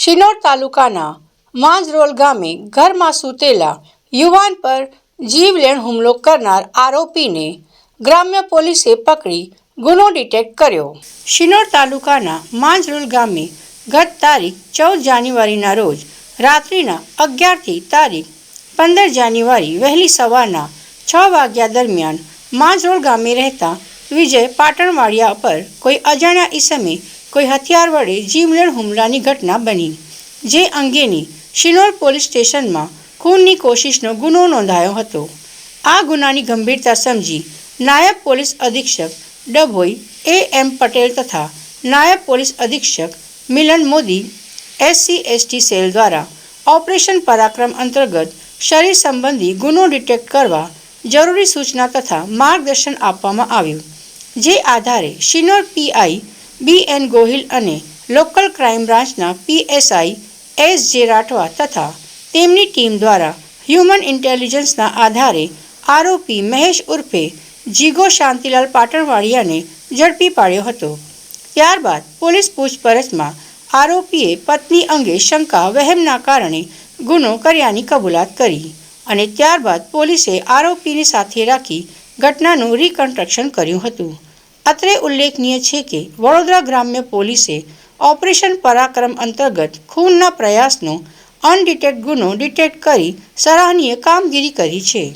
શિનોર તાલુકાના માંજરોલ ગામે ઘરમાં સૂતેલા યુવાન પર જીવલેણ હુમલો કરનાર આરોપીને ગ્રામ્ય પોલીસે પકડી, ગુનો ડિટેક્ટ કર્યો. શિનોર તાલુકાના માંજરોલ ગામે ગત તારીખ ચૌદ જાન્યુઆરીના રોજ રાત્રિના અગિયારથી તારીખ પંદર જાન્યુઆરી વહેલી સવારના છ વાગ્યા દરમિયાન માંજરોલ ગામે રહેતા વિજય પાટણવાડિયા પર કોઈ અજાણ્યા ઈસમે કોઈ હથિયાર વડે જીવલેણ હુમલાની ઘટના બની, જે અંગેની શિનોર પોલીસ સ્ટેશનમાં ખૂનની કોશિશનો ગુનો નોંધાયો હતો. આ ગુનાની ગંભીરતા સમજી નાયબ પોલીસ અધિક્ષક ડભોઈ એ એમ પટેલ તથા નાયબ પોલીસ અધિક્ષક Milan Modi, SC, ST cell દ્વારા ઓપરેશન પરાક્રમ અંતર્ગત શરીર સંબંધી ગુનો ડિટેક્ટ કરવા જરૂરી સૂચના તથા માર્ગદર્શન આપવામાં આવ્યું, જે આધારે Sinor PI B N Gohil અને લોકલ ક્રાઇમ બ્રાન્ચના પીએસઆઈ એસ જે રાઠવા તથા તેમની ટીમ દ્વારા હ્યુમન ઇન્ટેલિજન્સના આધારે આરોપી મહેશ ઉર્ફે જીગો શાંતિલાલ પાટણવાડિયાને ઝડપી પાડ્યો હતો. ત્યારબાદ પોલીસ પૂછપરછમાં આરોપીએ પત્ની અંગે શંકા, વહેમના કારણે ગુનો કર્યાની કબૂલાત કરી અને ત્યારબાદ પોલીસે આરોપીને સાથે રાખી ઘટનાનું રિકન્સ્ટ્રક્શન કર્યું હતું. અત્રે ઉલ્લેખનીય છે કે વડોદરા ગ્રામ્ય પોલીસે ઓપરેશન પરાક્રમ અંતર્ગત ખૂનના પ્રયાસનો અનડિટેક્ટ ગુનો ડિટેક્ટ કરી સરાહનીય કામગીરી કરી છે.